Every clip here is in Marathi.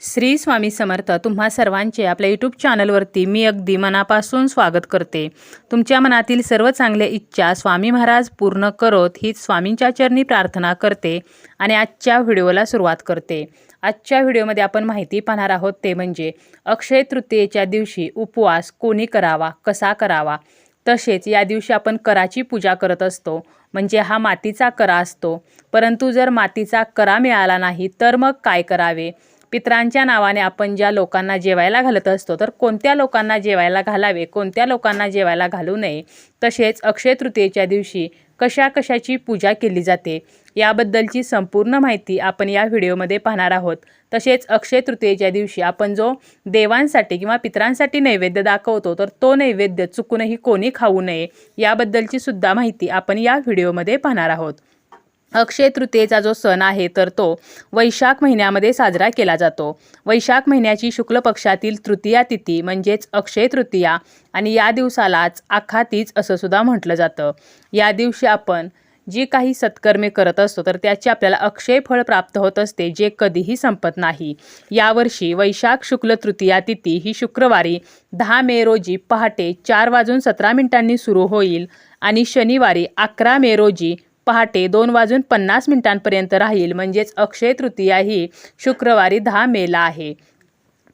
श्री स्वामी समर्थ तुम्हा सर्वांचे आपल्या यूट्यूब चॅनलवरती मी अगदी मनापासून स्वागत करते. तुमच्या मनातील सर्व चांगल्या इच्छा स्वामी महाराज पूर्ण करोत हीच स्वामींच्या चरणी प्रार्थना करते आणि आजच्या व्हिडिओला सुरुवात करते. आजच्या व्हिडिओमध्ये आपण माहिती पाहणार आहोत ते म्हणजे अक्षय तृतीयेच्या दिवशी उपवास कोणी करावा कसा करावा? तसेच या दिवशी आपण कराची पूजा करत असतो म्हणजे हा मातीचा करा असतो. परंतु जर मातीचा करा मिळाला नाही तर मग काय करावे? पित्रांच्या नावाने आपण ज्या लोकांना जेवायला घालत असतो तर कोणत्या लोकांना जेवायला घालावे कोणत्या लोकांना जेवायला घालू नये तसेच अक्षय तृतीयेच्या दिवशी कशा कशाची पूजा केली जाते याबद्दलची संपूर्ण माहिती आपण या व्हिडिओमध्ये पाहणार आहोत. तसेच अक्षय तृतीयेच्या दिवशी आपण जो देवांसाठी किंवा पित्रांसाठी नैवेद्य दाखवतो तर तो नैवेद्य चुकूनही कोणी खाऊ नये याबद्दलची सुद्धा माहिती आपण या व्हिडिओमध्ये पाहणार आहोत. अक्षय तृतीयेचा जो सण आहे तर तो वैशाख महिन्यामध्ये साजरा केला जातो. वैशाख महिन्याची शुक्ल पक्षातील तृतीया तिथी म्हणजेच अक्षय तृतीया आणि या दिवसालाच आखातीच असं सुद्धा म्हटलं जातं. या दिवशी आपण जी काही सत्कर्मे करत असतो तर त्याचे आपल्याला अक्षय फळ प्राप्त होत असते जे कधीही संपत नाही. यावर्षी वैशाख शुक्ल तृतीया तिथी ही शुक्रवारी दहा मे रोजी पहाटे चार वाजून सतरा मिनिटांनी सुरू होईल आणि शनिवारी अकरा मे रोजी पहाटे दोन वाजून पन्नास मिनिटांपर्यंत राहील. म्हणजेच अक्षय तृतीया ही शुक्रवारी दहा मेला आहे.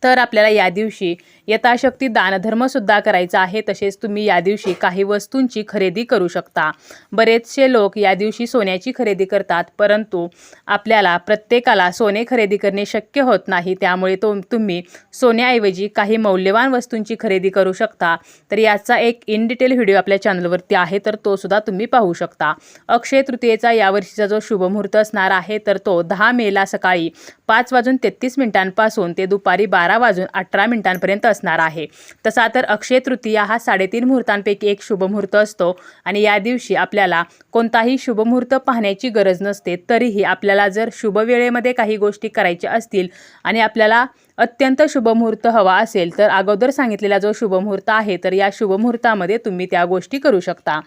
तर आपल्याला या दिवशी यथाशक्ती दानधर्मसुद्धा करायचा आहे तसेच तुम्ही या दिवशी काही वस्तूंची खरेदी करू शकता. बरेचसे लोक या दिवशी सोन्याची खरेदी करतात परंतु आपल्याला प्रत्येकाला सोने खरेदी करणे शक्य होत नाही. त्यामुळे तो तुम्ही सोन्याऐवजी काही मौल्यवान वस्तूंची खरेदी करू शकता. तर याचा एक इन डिटेल व्हिडिओ आपल्या चॅनलवरती आहे तर तो सुद्धा तुम्ही पाहू शकता. अक्षय तृतीयेचा यावर्षीचा जो शुभमुहूर्त असणार आहे तर तो दहा मेला सकाळी पाच वाजून तेहतीस मिनिटांपासून ते दुपारी बारा वाजून अठरा मिनिटांपर्यंत असणार आहे. तसा तर अक्षय तृतीया हा साडेतीन मुहूर्तांपैकी एक शुभमुहूर्त असतो आणि या दिवशी आपल्याला कोणताही शुभमुहूर्त पाहण्याची गरज नसते तरीही आपल्याला जर शुभ वेळेमध्ये काही गोष्टी करायच्या असतील आणि आपल्याला अत्यंत शुभमुहूर्त हवा असेल तर अगोदर सांगितलेला जो शुभमुहूर्त आहे तर या शुभमुहूर्तामध्ये तुम्ही त्या गोष्टी करू शकता.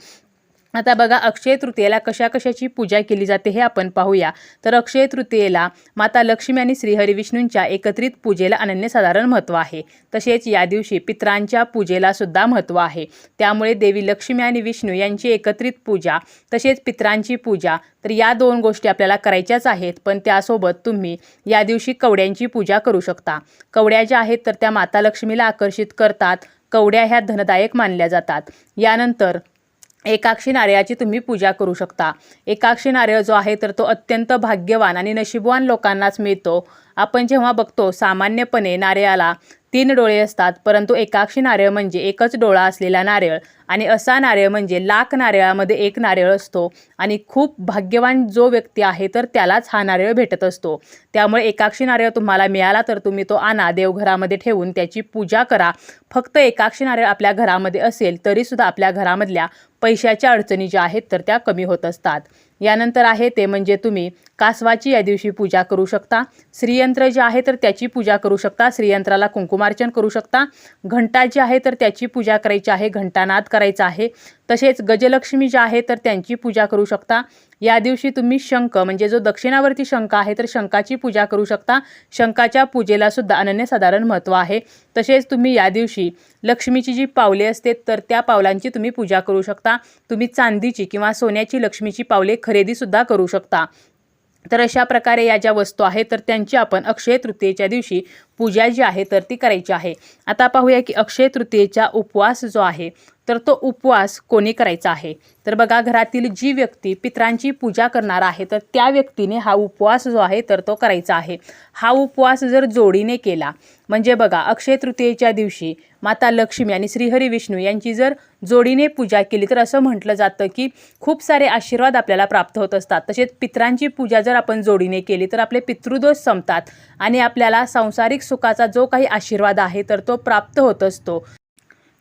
आता बघा अक्षय तृतीयेला कशा कशाची पूजा केली जाते हे आपण पाहूया. तर अक्षय तृतीयेला माता लक्ष्मी आणि श्रीहरी विष्णूंच्या एकत्रित पूजेला अनन्यसाधारण महत्त्व आहे. तसेच या दिवशी पित्रांच्या पूजेला सुद्धा महत्त्व आहे. त्यामुळे देवी लक्ष्मी आणि विष्णू यांची एकत्रित पूजा तसेच पित्रांची पूजा तर या दोन गोष्टी आपल्याला करायच्याच आहेत. पण त्यासोबत तुम्ही या दिवशी कवड्यांची पूजा करू शकता. कवड्या ज्या आहेत तर त्या माता लक्ष्मीला आकर्षित करतात. कवड्या ह्या धनदायक मानल्या जातात. यानंतर एकाक्षी नारळाची तुम्ही पूजा करू शकता. एकाक्षी नारळ जो आहे तर तो अत्यंत भाग्यवान आणि नशीबवान लोकांनाच मिळतो. आपण जेव्हा बघतो सामान्यपणे नारळाला तीन डोळे असतात परंतु एकाक्षी नारळ म्हणजे एकच डोळा असलेला नारळ आणि असा नारळ म्हणजे लाख नारळामध्ये एक नारळ असतो आणि खूप भाग्यवान जो व्यक्ती आहे तर त्यालाच हा नारळ भेटत असतो. त्यामुळे एकाक्षी नारळ तुम्हाला मिळाला तर तुम्ही तो आणा देवघरामध्ये ठेवून त्याची पूजा करा. फक्त एकाक्षी नारळ आपल्या घरामध्ये असेल तरीसुद्धा आपल्या घरामधल्या पैशाच्या अडचणी ज्या आहेत तर त्या कमी होत असतात. यानंतर आहे ते म्हणजे तुम्ही कासवाची या दिवशी पूजा करू शकता. श्रीयंत्र जे आहे तर त्याची पूजा करू शकता. श्रीयंत्राला कुंकुमार्चन करू शकता. घंटा जी आहे तर त्याची पूजा करायची आहे. घंटानाद करायचा आहे. तसेच गजलक्ष्मी जे आहे तर त्यांची पूजा करू शकता. या दिवशी तुम्ही शंख म्हणजे जो दक्षिणावरती शंख आहे तर शंखाची पूजा करू शकता. शंखाच्या पूजेला सुद्धा अनन्यसाधारण महत्त्व आहे. तसेच तुम्ही या दिवशी लक्ष्मीची जी पावले असते तर त्या पावलांची तुम्ही पूजा करू शकता. तुम्ही चांदीची किंवा सोन्याची लक्ष्मीची पावले खरेदीसुद्धा करू शकता. तर अशा प्रकारे या ज्या वस्तू आहेत तर त्यांची आपण अक्षय तृतीयेच्या दिवशी पूजा जी आहे तर ती करायची आहे. आता पाहूया की अक्षय तृतीयेचा उपवास जो आहे तर तो उपवास कोणी करायचा आहे? तर बघा घरातील जी व्यक्ती पित्रांची पूजा करणार आहे तर त्या व्यक्तीने हा उपवास जो आहे तर तो करायचा आहे. हा उपवास जर जोडीने केला म्हणजे बघा अक्षय तृतीयेच्या दिवशी माता लक्ष्मी आणि श्रीहरी विष्णू यांची जर जोडीने पूजा केली तर असं म्हटलं जातं की खूप सारे आशीर्वाद आपल्याला प्राप्त होत असतात. तसेच पित्रांची पूजा जर आपण जोडीने केली तर आपले पितृदोष संपतात आणि आपल्याला सांसारिक सुखाचा जो काही आशीर्वाद आहे तर तो प्राप्त होत असतो.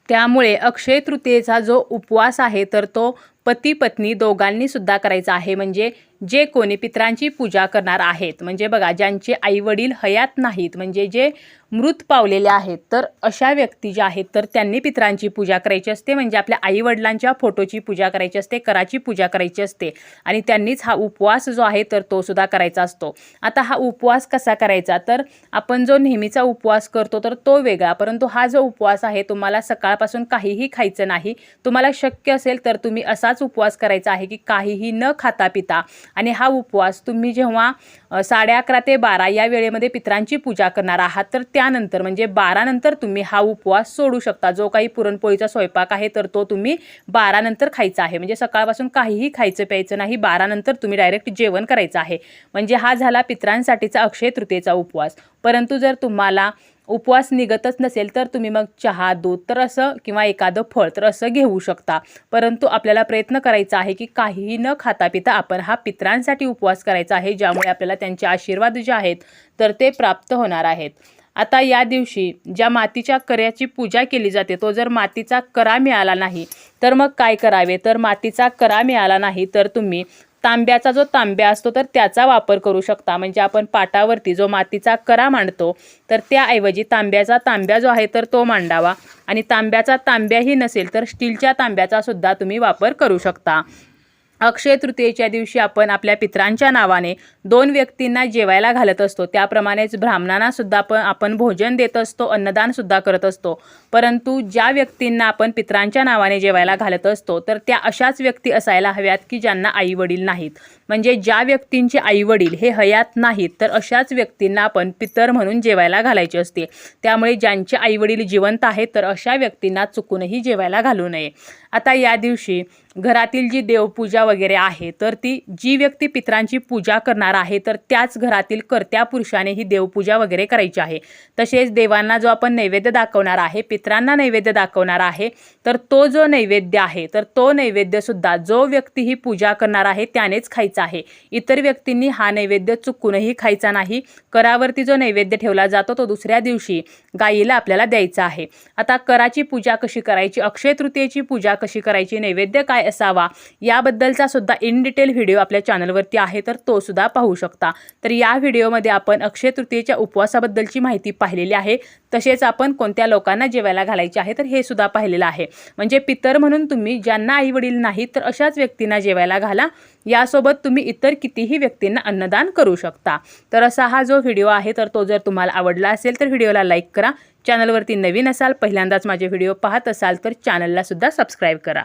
त्यामुळे अक्षय तृतीयेचा जो उपवास आहे तर तो पती पत्नी दोघांनी सुद्धा करायचा आहे. म्हणजे जे कोणी पित्रांची पूजा करणार आहेत म्हणजे बघा ज्यांचे आईवडील हयात नाहीत म्हणजे जे मृत पावलेले आहेत तर अशा व्यक्ती ज्या आहेत तर त्यांनी पित्रांची पूजा करायची असते म्हणजे आपल्या आईवडिलांच्या फोटोची पूजा करायची असते कराची पूजा करायची असते. आणि त्यांनीच हा उपवास जो आहे तर तो सुद्धा करायचा असतो. आता हा उपवास कसा करायचा? तर आपण जो नेहमीचा उपवास करतो तर तो वेगळा परंतु हा जो उपवास आहे तुम्हाला सकाळपासून काहीही खायचं नाही तुम्हाला शक्य असेल तर तुम्ही असाच उपवास करायचा आहे की काहीही न खाता पिता. आणि हा उपवास तुम्ही जेव्हा साडे अकरा ते बारा या वेळेमध्ये पित्रांची पूजा करणार आहात तर त्यानंतर म्हणजे बारानंतर तुम्ही हा उपवास सोडू शकता. जो काही पुरणपोळीचा स्वयंपाक आहे तर तो तुम्ही बारानंतर खायचा आहे. म्हणजे सकाळपासून काहीही खायचं प्यायचं नाही बारानंतर तुम्ही डायरेक्ट जेवण करायचं आहे. म्हणजे हा झाला पित्रांसाठीचा अक्षय तृतीयेचा उपवास. परंतु जर तुम्हाला उपवास निघतच नसेल तर तुम्ही मग चहा दूध तर असं किंवा एखादं फळ तर असं घेऊ शकता. परंतु आपल्याला प्रयत्न करायचा आहे की काहीही न खाता पिता आपण हा पित्रांसाठी उपवास करायचा आहे ज्यामुळे आपल्याला त्यांचे आशीर्वाद जे आहेत तर ते प्राप्त होणार आहेत. आता या दिवशी ज्या मातीच्या कर्याची पूजा केली जाते तो जर मातीचा करा मिळाला नाही तर मग काय करावे? तर मातीचा करा मिळाला नाही तर तुम्ही तांब्याचा जो तांब्या असतो तर त्याचा वापर करू शकता. म्हणजे आपण पाटावरती जो मातीचा करा मांडतो तर त्याऐवजी तांब्याचा तांब्या जो आहे तर तो मांडावा. आणि तांब्याचा तांब्याही नसेल तर स्टीलच्या तांब्याचा सुद्धा तुम्ही वापर करू शकता. अक्षय तृतीयेच्या दिवशी आपण आपल्या पित्रांच्या नावाने दोन व्यक्तींना जेवायला घालत असतो. त्याप्रमाणेच ब्राह्मणांना सुद्धा आपण आपण भोजन देत असतो अन्नदान सुद्धा करत असतो. परंतु ज्या व्यक्तींना आपण पित्रांच्या नावाने जेवायला घालत असतो तर त्या अशाच व्यक्ती असायला हव्यात की ज्यांना आई वडील नाहीत. म्हणजे ज्या व्यक्तींचे आई वडील हे हयात नाहीत तर अशाच व्यक्तींना आपण पितर म्हणून जेवायला घालायचे असते. त्यामुळे ज्यांचे आई वडील जिवंत आहेत तर अशा व्यक्तींना चुकूनही जेवायला घालू नये. आता या दिवशी घरातील जी देवपूजा वगैरे आहे तर ती जी व्यक्ती पित्रांची पूजा करणार आहे तर त्याच घरातील कर्त्या पुरुषाने ही देवपूजा वगैरे करायची आहे. तसेच देवांना जो आपण नैवेद्य दाखवणार आहे पित्रांना नैवेद्य दाखवणार आहे तर तो जो नैवेद्य आहे तर तो नैवेद्यसुद्धा जो व्यक्ती ही पूजा करणार आहे त्यानेच खायचा आहे. इतर व्यक्तींनी हा नैवेद्य चुकूनही खायचा नाही. करावरती जो नैवेद्य ठेवला जातो तो दुसऱ्या दिवशी गायीला आपल्याला द्यायचा आहे. आता कराची पूजा कशी करायची? अक्षय तृतीयेची पूजा कशी करायची? नैवेद्य काय असावा? याबद्दलचा सुद्धा इन डिटेल व्हिडिओ आपल्या चॅनलवरती आहे तर तो सुद्धा पाहू शकता. तर या व्हिडिओमध्ये आपण अक्षय तृतीयेच्या उपवासाबद्दलची माहिती पाहिलेली आहे. तसेच आपण कोणत्या लोकांना जेवायला घालायचे आहे तर हे सुद्धा पाहिलेलं आहे. म्हणजे पितर म्हणून तुम्ही ज्यांना आई वडील नाही तर अशाच व्यक्तींना जेवायला घाला. यासोबत तुम्ही इतर कितीही व्यक्तींना अन्नदान करू शकता. तर असा हा जो व्हिडिओ आहे तर तो जर तुम्हाला आवडला असेल तर व्हिडिओला लाईक करा. चॅनलवरती नवीन असाल पहिल्यांदाच माझे व्हिडिओ पाहत असाल तर चॅनलला सुद्धा सबस्क्राईब करा.